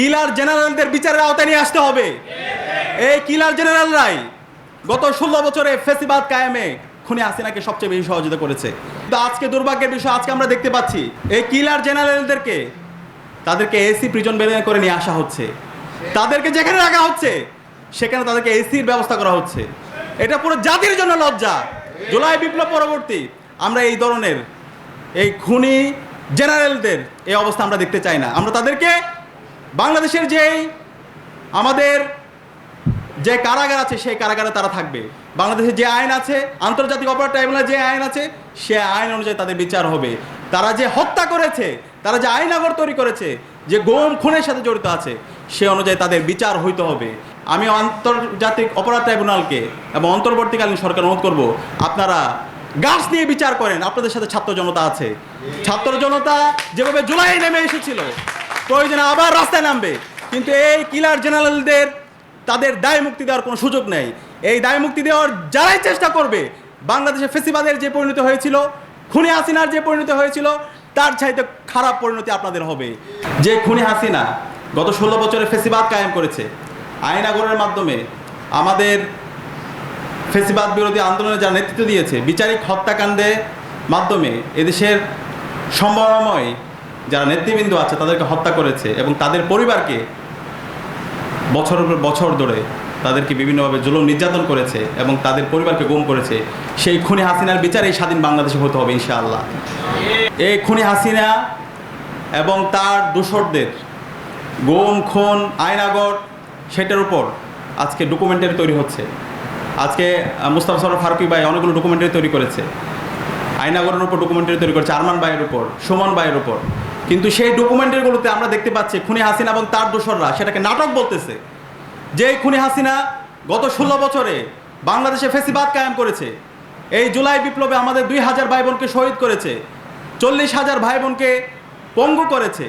কিলার জেনারেলদের বিচারের আওতায় নিয়ে আসতে হবে। এই কিলার জেনারেলরাই গত ষোলো বছরে ফেসিবাদ কায়েমে খুনি হাসিনাকে সবচেয়ে বেশি সহযোগিতা করেছে। কিন্তু আজকে দুর্ভাগ্যের বিষয়, আজকে আমরা দেখতে পাচ্ছি, এই কিলার জেনারেলদেরকে তাদেরকে এসি প্রিজন বের করে নিয়ে আসা হচ্ছে। তাদেরকে যেখানে রাখা হচ্ছে, সেখানে তাদেরকে এসির ব্যবস্থা করা হচ্ছে। এটা পুরো জাতির জন্য লজ্জা। জুলাই বিপ্লব পরবর্তী আমরা এই ধরনের এই খুনি জেনারেলদের এই অবস্থা আমরা দেখতে চাই না। আমরা তাদেরকে বাংলাদেশের যেই আমাদের যে কারাগার আছে, সেই কারাগারে তারা থাকবে। বাংলাদেশে যে আইন আছে, আন্তর্জাতিক অপরাধ ট্রাইব্যুনাল যে আইন আছে, সে আইন অনুযায়ী তাদের বিচার হবে। তারা যে হত্যা করেছে, তারা যে আইনাগর তৈরি করেছে, যে গোম খুনের সাথে জড়িত আছে, সে অনুযায়ী তাদের বিচার হইতে হবে। আমি আন্তর্জাতিক অপরাধ ট্রাইব্যুনালকে এবং অন্তর্বর্তীকালীন সরকার অনুরোধ করব, আপনারা গাছ নিয়ে বিচার করেন। আপনাদের সাথে ছাত্র জনতা আছে। ছাত্র জনতা যেভাবে জুলাই নেমে এসেছিল প্রয়োজনে আবার রাস্তায় নামবে। কিন্তু এই কিলার জেনারেলদের তাদের দায় মুক্তি দেওয়ার কোনো সুযোগ নেই। এই দায় মুক্তি দেওয়ার যারাই চেষ্টা করবে, বাংলাদেশে ফেসিবাদের যে পরিণতি হয়েছিল, খুনি হাসিনার যে পরিণতি হয়েছিল, তার চাইতে খারাপ পরিণতি আপনাদের হবে। যে খুনি হাসিনা গত ষোলো বছরে ফেসিবাদ কায়েম করেছে আইনাগরের মাধ্যমে আমাদের ফেসিবাদ বিরোধী আন্দোলনে যারা নেতৃত্ব দিয়েছে, বিচারিক হত্যাকাণ্ডে মাধ্যমে এদেশের সম্ভাবনাময় যারা নেতৃবৃন্দ আছে, তাদেরকে হত্যা করেছে এবং তাদের পরিবারকে বছরের বছর ধরে তাদেরকে বিভিন্নভাবে জুলুম নির্যাতন করেছে এবং তাদের পরিবারকে গুম করেছে। সেই খুনি হাসিনার বিচার এই স্বাধীন বাংলাদেশে হতে হবে, ইনশাআল্লাহ। এই খুনি হাসিনা এবং তার দোসরদের গুম, খুন আয়নাগর সেটার উপর আজকে ডকুমেন্টারি তৈরি হচ্ছে। আজকে মুস্তাফা সরফ ফারুকি ভাই অনেকগুলো ডকুমেন্টারি তৈরি করেছে। আয়নাগরের উপর ডকুমেন্টারি তৈরি করেছে, আরমান ভাইয়ের উপর, সুমন ভাইয়ের উপর। কিন্তু সেই ডকুমেন্টারিগুলোতে আমরা দেখতে পাচ্ছি খুনি হাসিনা এবং তার দোসররা সেটাকে নাটক বলতেছে। যে খুনি হাসিনা গত ষোলো বছরে বাংলাদেশে ফেসিবাদ কায়েম করেছে। এই জুলাই বিপ্লবে আমাদের দুই হাজার ভাই বোনকে শহীদ করেছে, চল্লিশ হাজার ভাই বোনকে পঙ্গু করেছে।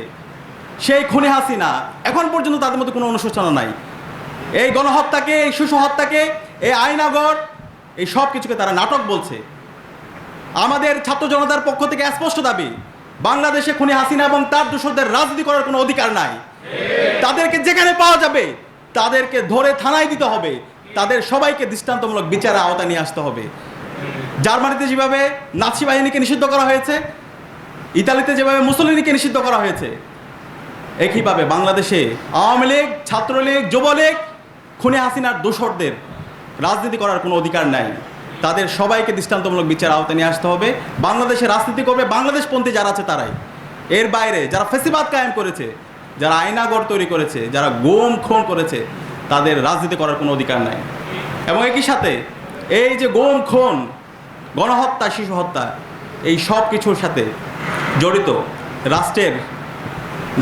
সেই খুনি হাসিনা এখন পর্যন্ত তাদের মধ্যে কোনো অনুশোচনা নাই। এই গণহত্যাকে, এই শিশু হত্যাকে, এই আইনাগর, এই সব কিছুকে তারা নাটক বলছে। আমাদের ছাত্র জনতার পক্ষ থেকে স্পষ্ট দাবি বাংলাদেশে খুনি হাসিনা এবং তার দোষরদের রাজনীতি করার কোনো অধিকার নাই। তাদেরকে যেখানে পাওয়া যাবে, তাদেরকে ধরে থানায় দিতে হবে। তাদের সবাইকে দৃষ্টান্তমূলক বিচারে আওতা নিয়ে আসতে হবে। জার্মানিতে যেভাবে নাৎসি বাহিনীকে নিষিদ্ধ করা হয়েছে, ইতালিতে যেভাবে মুসলিনীকে নিষিদ্ধ করা হয়েছে, একইভাবে বাংলাদেশে আওয়ামী লীগ, ছাত্রলীগ, যুবলীগ, খুনে হাসিনার দোসরদের রাজনীতি করার কোনো অধিকার নাই। তাদের সবাইকে দৃষ্টান্তমূলক বিচার আওতায় নিয়ে আসতে হবে। বাংলাদেশে রাজনীতি করবে বাংলাদেশপন্থী যারা আছে তারাই। এর বাইরে যারা ফেসিবাদ কায়েম করেছে, যারা আইনাগর তৈরি করেছে, যারা গোম খুন করেছে, তাদের রাজনীতি করার কোনো অধিকার নাই। এবং একই সাথে এই যে গোম, খুন, গণহত্যা, শিশু হত্যা, এই সব কিছুর সাথে জড়িত রাষ্ট্রের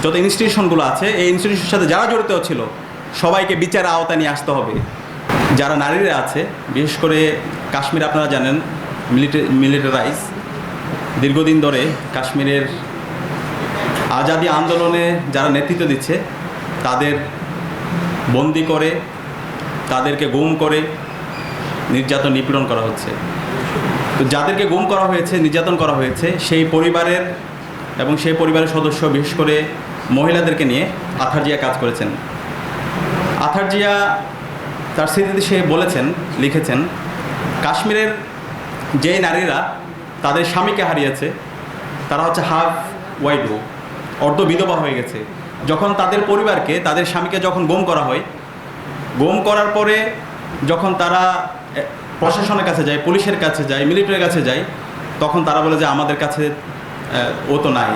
যত ইনস্টিটিউশনগুলো আছে, এই ইনস্টিটিউশনের সাথে যারা জড়িত ছিল, সবাইকে বিচারের আওতায় নিয়ে আসতে হবে। যারা নারীরা আছে, বিশেষ করে কাশ্মীর আপনারা জানেন, মিলিটারি মিলিটারাইজ দীর্ঘদিন ধরে কাশ্মীরের আজাদি আন্দোলনে যারা নেতৃত্ব দিচ্ছে, তাদের বন্দি করে, তাদেরকে গুম করে নির্যাতন নিপীড়ন করা হচ্ছে। তো যাদেরকে গুম করা হয়েছে, নির্যাতন করা হয়েছে, সেই পরিবারের এবং সেই পরিবারের সদস্য, বিশেষ করে মহিলাদেরকে নিয়ে আথারজিয়া কাজ করেছেন। আথারজিয়া তার স্মৃতিতে সে বলেছেন, লিখেছেন, কাশ্মীরের যে নারীরা তাদের স্বামীকে হারিয়েছে, তারা হচ্ছে হাফ ওয়াইডো অর্ধ বিধবা হয়ে গেছে। যখন তাদের পরিবারকে, তাদের স্বামীকে যখন গোম করা হয়, গোম করার পরে যখন তারা প্রশাসনের কাছে যায়, পুলিশের কাছে যায়, মিলিটারির কাছে যায়, তখন তারা বলে যে, আমাদের কাছে ও তো নাই,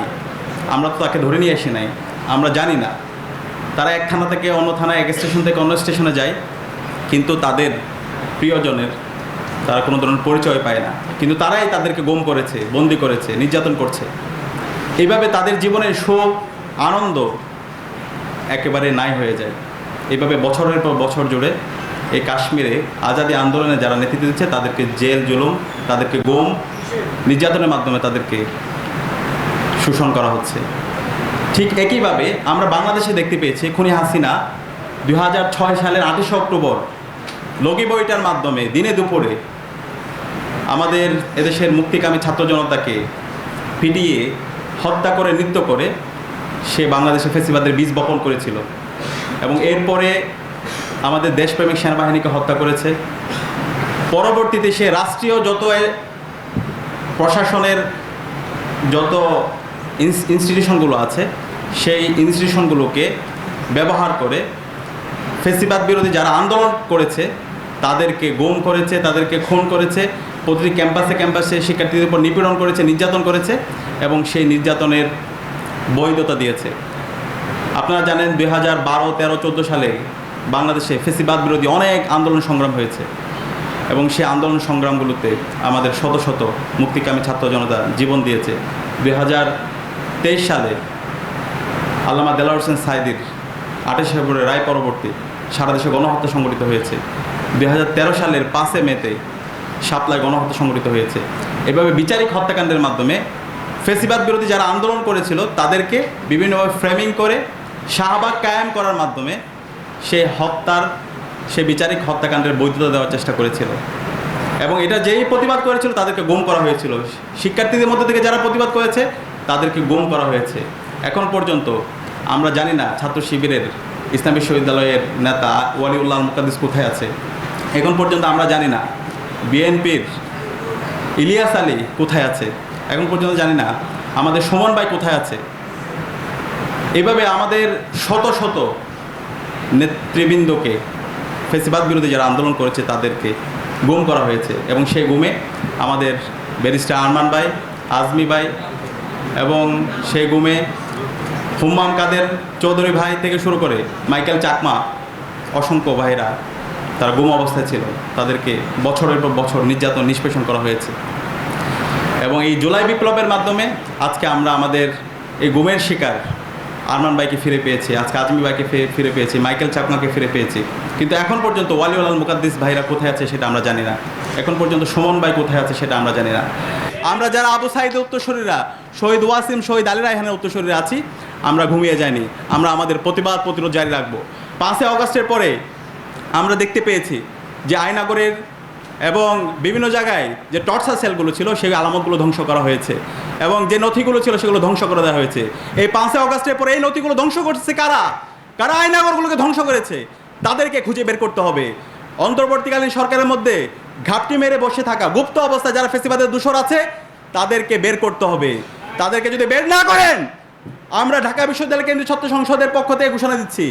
আমরা তো তাকে ধরে নিয়ে আসি নাই, আমরা জানি না। তারা এক থানা থেকে অন্য থানায়, এক স্টেশন থেকে অন্য স্টেশনে যায় কিন্তু তাদের প্রিয়জনের, তারা কোনো ধরনের পরিচয় পায় না। কিন্তু তারাই তাদেরকে গুম করেছে, বন্দি করেছে, নির্যাতন করছে। এইভাবে তাদের জীবনের সুখ, আনন্দ একেবারে নাই হয়ে যায়। এইভাবে বছরের পর বছর জুড়ে এই কাশ্মীরে আজাদি আন্দোলনে যারা নেতৃত্ব দিচ্ছে, তাদেরকে জেল, জুলুম, তাদেরকে গুম, নির্যাতনের মাধ্যমে তাদেরকে শোষণ করা হচ্ছে। ঠিক একইভাবে আমরা বাংলাদেশে দেখতে পেয়েছি, খুনি হাসিনা দু হাজার ছয় সালের আঠাশে অক্টোবর লগি বইটার মাধ্যমে দিনে দুপুরে আমাদের এদেশের মুক্তিকামী ছাত্র জনতাকে পিটিয়ে হত্যা করে, নৃত্য করে সে বাংলাদেশে ফেসিবাদের বীজ বপন করেছিল। এবং এরপরে আমাদের দেশপ্রেমিক সেনাবাহিনীকে হত্যা করেছে। পরবর্তীতে সে রাষ্ট্রীয় যত প্রশাসনের যত ইনস- ইনস্টিটিউশনগুলো আছে, সেই ইনস্টিটিউশনগুলোকে ব্যবহার করে ফেসিবাদ বিরোধী যারা আন্দোলন করেছে, তাদেরকে গুম করেছে, তাদেরকে খুন করেছে, প্রতিটি ক্যাম্পাসে ক্যাম্পাসে শিক্ষার্থীদের উপর নিপীড়ন করেছে, নির্যাতন করেছে এবং সেই নির্যাতনের বৈধতা দিয়েছে। আপনারা জানেন দুই হাজার বারো, তেরো, চোদ্দ সালে বাংলাদেশে ফেসিবাদ বিরোধী অনেক আন্দোলন সংগ্রাম হয়েছে এবং সেই আন্দোলন সংগ্রামগুলোতে আমাদের শত শত মুক্তিকামী ছাত্র জনতা জীবন দিয়েছে। দুই হাজার তেইশ সালে আল্লামা দেলা হোসেন সাইদির আঠাশে ফেব্রুয়ারি রায় পরবর্তী সারা দেশে গণহত্যা সংগঠিত হয়েছে। দুই হাজার তেরো সালের পাঁচে মেতে সাপলায় গণহত্যা সংগঠিত হয়েছে। এভাবে বিচারিক হত্যাকাণ্ডের মাধ্যমে ফেসিবাদ বিরোধী যারা আন্দোলন করেছিল, তাদেরকে বিভিন্নভাবে ফ্রেমিং করে, শাহবাগ কায়েম করার মাধ্যমে সে হত্যার, সে বিচারিক হত্যাকাণ্ডের বৈধতা দেওয়ার চেষ্টা করেছিল। এবং এটা যেই প্রতিবাদ করেছিল, তাদেরকে গুম করা হয়েছিল। শিক্ষার্থীদের মধ্যে থেকে যারা প্রতিবাদ করেছে, তাদেরকে গুম করা হয়েছে। এখন পর্যন্ত আমরা জানি না ছাত্র শিবিরের ইসলামী বিশ্ববিদ্যালয়ের নেতা ওয়ালিউল্লাহ মুকাদ্দিস কোথায় আছে? এখন পর্যন্ত আমরা জানি না। বিএনপির ইলিয়াস আলী কোথায় আছে? এখন পর্যন্ত জানি না। আমাদের সুমন ভাই কোথায় আছে? এভাবে আমাদের শত শত নেতৃবৃন্দকে ফেসিবাদ বিরোধী যারা আন্দোলন করেছে, তাদেরকে গুম করা হয়েছে এবং সেই গুমে আমাদের ব্যারিস্টার আরমান ভাই, আজমি ভাই এবং সেই গুমে হুম্মাম কাদের চৌধুরী ভাই থেকে শুরু করে মাইকেল চাকমা, অসংখ্য ভাইরা তারা গুম অবস্থায় ছিল। তাদেরকে বছরের পর বছর নির্যাতন, নিষ্পেষণ করা হয়েছে। এবং এই জুলাই বিপ্লবের মাধ্যমে আজকে আমরা আমাদের এই গুমের শিকার আরমান ভাইকে ফিরে পেয়েছি, আজকে আজমি ফিরে- ফিরে পেয়েছি, মাইকেল চাকমাকে ফিরে পেয়েছি। কিন্তু এখন পর্যন্ত ওয়ালিউল মুকাদ্দিস ভাইরা কোথায় আছে সেটা আমরা জানি না। এখন পর্যন্ত সুমন ভাই কোথায় আছে সেটা আমরা জানি না। আমরা যারা আবু সাইদের উত্তরসূরিরা, শহীদ ওয়াসিম, শহীদ আলী রায়হানের উত্তরসূরিরা আছি আমরা ঘুমিয়ে যাইনি, আমরা আমাদের প্রতিবাদ প্রতিরোধ জারি রাখব। পাঁচই অগস্টের পরে আমরা দেখতে পেয়েছি যে আয়নাগরের এবং বিভিন্ন জায়গায় যে টর্চার সেলগুলো ছিল, সেই আলামতগুলো ধ্বংস করা হয়েছে এবং যে নথিগুলো ছিল, সেগুলো ধ্বংস করে দেওয়া হয়েছে। এই পাঁচই অগস্টের পরে এই নথিগুলো ধ্বংস করছে কারা? কারা আয়নাগরগুলোকে ধ্বংস করেছে? তাদেরকে খুঁজে বের করতে হবে। অন্তর্বর্তীকালীন সরকারের মধ্যে ঘাপটি মেরে বসে থাকা গুপ্ত অবস্থায় যারা ফেসিবাদের দূষর আছে, তাদেরকে বের করতে হবে। তাদেরকে যদি বের না করেন আমরা ঢাকা বিশ্ববিদ্যালয় কেন্দ্রীয় ছাত্র সংসদের পক্ষ থেকে ঘোষণা দিচ্ছি,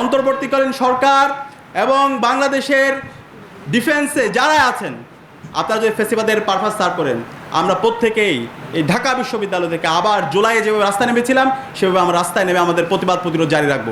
অন্তর্বর্তীকালীন সরকার এবং বাংলাদেশের ডিফেন্সে যারা আছেন, আপনারা যদি ফেসিবাদের পারফাস সার করেন, আমরা প্রত্যেকেই এই ঢাকা বিশ্ববিদ্যালয় থেকে আবার জুলাইয়ে যেভাবে রাস্তায় নেমেছিলাম, সেভাবে আমরা রাস্তায় নেমে আমাদের প্রতিবাদ প্রতিরোধ জারি রাখব।